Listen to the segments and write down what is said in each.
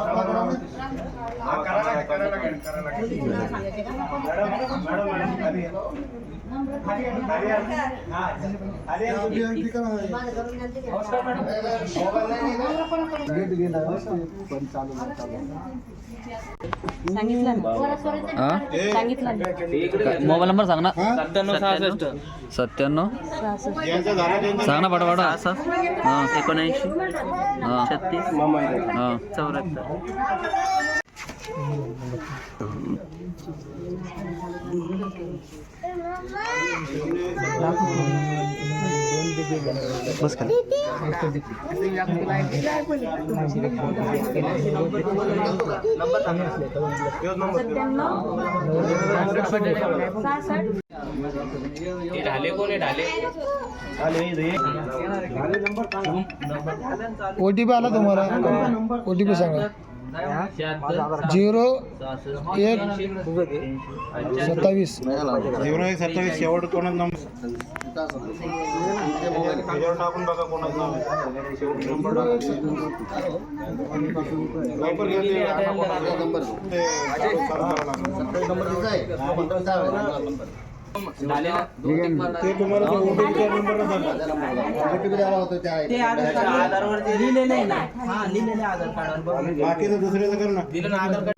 პროგრამით mobile number सांग ना. सत्त्याण्णव सहासष्ट. सत्त्याण्णव. सांग ना पटापटा हां. एकोणऐंशी. हां. छत्तीस. हां. चौऱ्याहत्तर. ढाले कोण आहे ढाले ओ टी पी आला तुम्हाला. ओ टी पी सांगा. झिरो एक सत्तावीस. झिरो एक सत्तावीस शेवट कोणाच नंबर त्याच्यावर टाकून बघा कोणाच नाव आहे. शेवटी नंबर टाका. नंबर. ते तुम्हाला तो OTP चा सांगा. आधारवर जे लिहिलेलं आहे ना. हा लिहिलेलं आहे आधार कार्डवर. बघ. बाकीचं दुसऱ्याचं कर ना. दिलं ना आधार कार्ड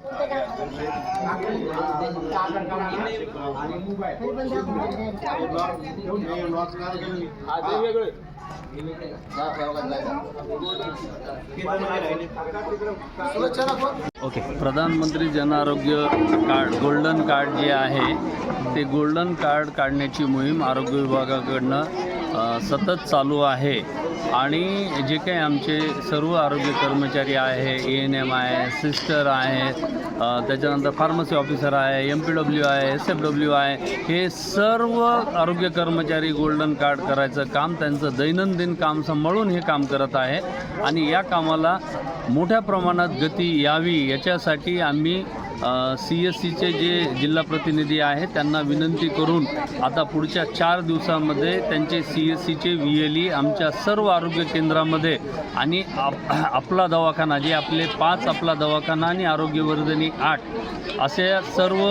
ओके प्रधानमंत्री Jan Arogya card golden card जे आहे ते गोल्डन कार्ड काढण्याची मोहीम आरोग्य विभागाकडनं सतत चालू आहे. आणि जे काही आमचे सर्व आरोग्य कर्मचारी आहे ए एन एम आहे सिस्टर आहेत त्याच्यानंतर फार्मसी ऑफिसर आहे एम पी डब्ल्यू आहे एस एफ डब्ल्यू आहे हे सर्व आरोग्य कर्मचारी गोल्डन कार्ड करायचं काम त्यांचं दैनंदिन काम सांभाळून हे काम करत आहे. आणि या कामाला मोठ्या प्रमाणात गती यावी याच्यासाठी आम्ही सी एस सीचे जे जिल्हा प्रतिनिधी आहेत त्यांना विनंती करून आता पुढच्या चार दिवसामध्ये त्यांचे सी एस सीचे व्ही एल ई आमच्या सर्व आरोग्य केंद्रामध्ये आणि आप आपला दवाखाना जे आपले पाच आपला दवाखाना आणि आरोग्यवर्धनी आठ असे सर्व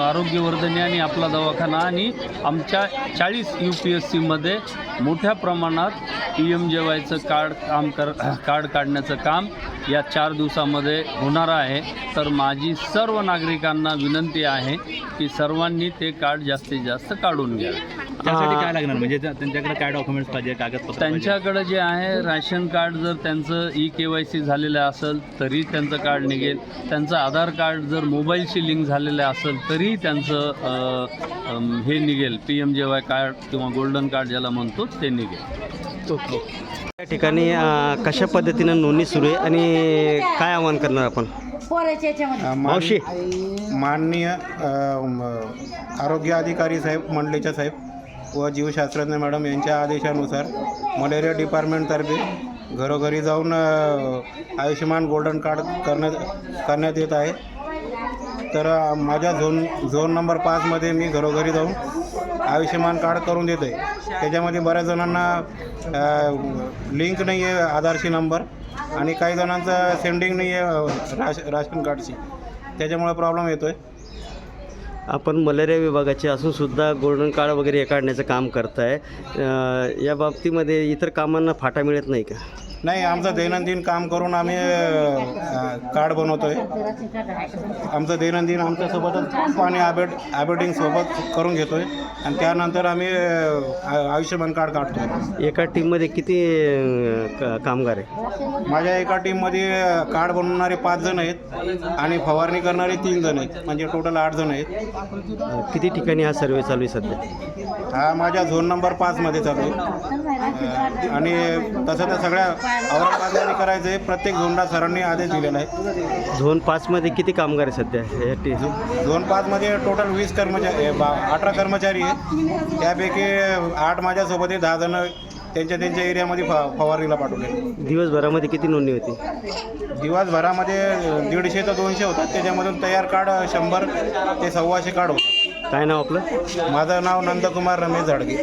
आरोग्यवर्धनी आणि आपला दवाखाना आणि आमच्या चाळीस यू पी एस सीमध्ये मोठ्या प्रमाणात पी एम जे वायचं कार्ड काम कर कार्ड काढण्याचं काम या चार दिवसामध्ये होणार आहे. तर माझी सर्व नागरिकांना विनंती आहे की सर्वांनी ते कार्ड जास्तीत जास्त काढून घ्यावे त्यासाठी काय लागणार? म्हणजे त्या- त्यांच्याकडे काय डॉक्युमेंट्स पाहिजे कागदपत्र? त्यांच्याकडे जे आहे राशन कार्ड जर त्यांचं ई के वाय सी झालेलं असेल तरी त्यांचं कार्ड निघेल. त्यांचं आधार कार्ड जर मोबाईलशी लिंक झालेलं असेल तरी त्यांचं हे निघेल. P M J Y card किंवा गोल्डन कार्ड ज्याला म्हणतो ते निघेल. या ठिकाणी अ, कशा पद्धतीनं नोंदणी सुरू आहे आणि काय आवाहन करणार आपण? पोराच्या याच्यामध्ये. अ, मान- मावशी. माननीय अ, म, आरोग्य अधिकारी साहेब मंडलेच्या साहेब व जीवशास्त्रज्ञ मॅडम यांच्या आदेशानुसार मलेरिया डिपार्टमेंटतर्फे घरोघरी जाऊन अ, आयुष्यमान गोल्डन कार्ड करण्यात करण्यात येत आहे. तर अ, माझ्या झोन झोन नंबर पाचमध्ये मी घरोघरी जाऊन आयुष्यमान कार्ड करून देतो आहे त्याच्यामध्ये बऱ्याच जणांना लिंक नाही आहे आधारशी नंबर आणि काही जणांचं सेंडिंग नाही आहे राश राशन कार्डची त्याच्यामुळे प्रॉब्लेम येतो आहे आपण मलेरिया विभागाचे असूनसुद्धा गोल्डन कार्ड वगैरे हे काढण्याचं काम करत आहे या बाबतीमध्ये इतर कामांना फाटा मिळत नाही का? नाही आमचं दैनंदिन काम करून आम्ही कार्ड बनवतो आहे आमचं दैनंदिन आमच्यासोबतच पाणी ॲबेट ॲबेटिंग सोबत करून घेतो आहे आणि त्यानंतर आम्ही आयुष्यमान कार्ड काढतो आहे एका टीममध्ये किती क- कामगार आहे? माझ्या एका टीममध्ये कार्ड बनवणारे पाच जण आहेत आणि फवारणी करणारे तीन जण आहेत. म्हणजे टोटल आठ जण आहेत. किती ठिकाणी हा सर्वे चालू आहे सध्या? हा माझ्या झोन नंबर पाचमध्ये चालू आहे. आणि तसं तर सगळ्या औरंगाबादमध्ये करायचं आहे प्रत्येक झोनला सरांनी आदेश दिलेला आहे. झोन पाचमध्ये किती कामगार आहे सध्या? या टी झोन पाचमध्ये टोटल वीस कर्मचारी बा अठरा कर्मचारी आहे त्यापैकी आठ माझ्यासोबत आहे दहा जण त्यांच्या त्यांच्या एरियामध्ये फ फवारणीला पाठवले. दिवसभरामध्ये किती नोंदणी होती? दिवसभरामध्ये दीडशे ते दोनशे होतात. त्याच्यामधून तयार कार्ड शंभर ते सव्वाशे कार्ड होतात. काय नाव आपलं? माझं नाव नंदकुमार रमेश झाडगे.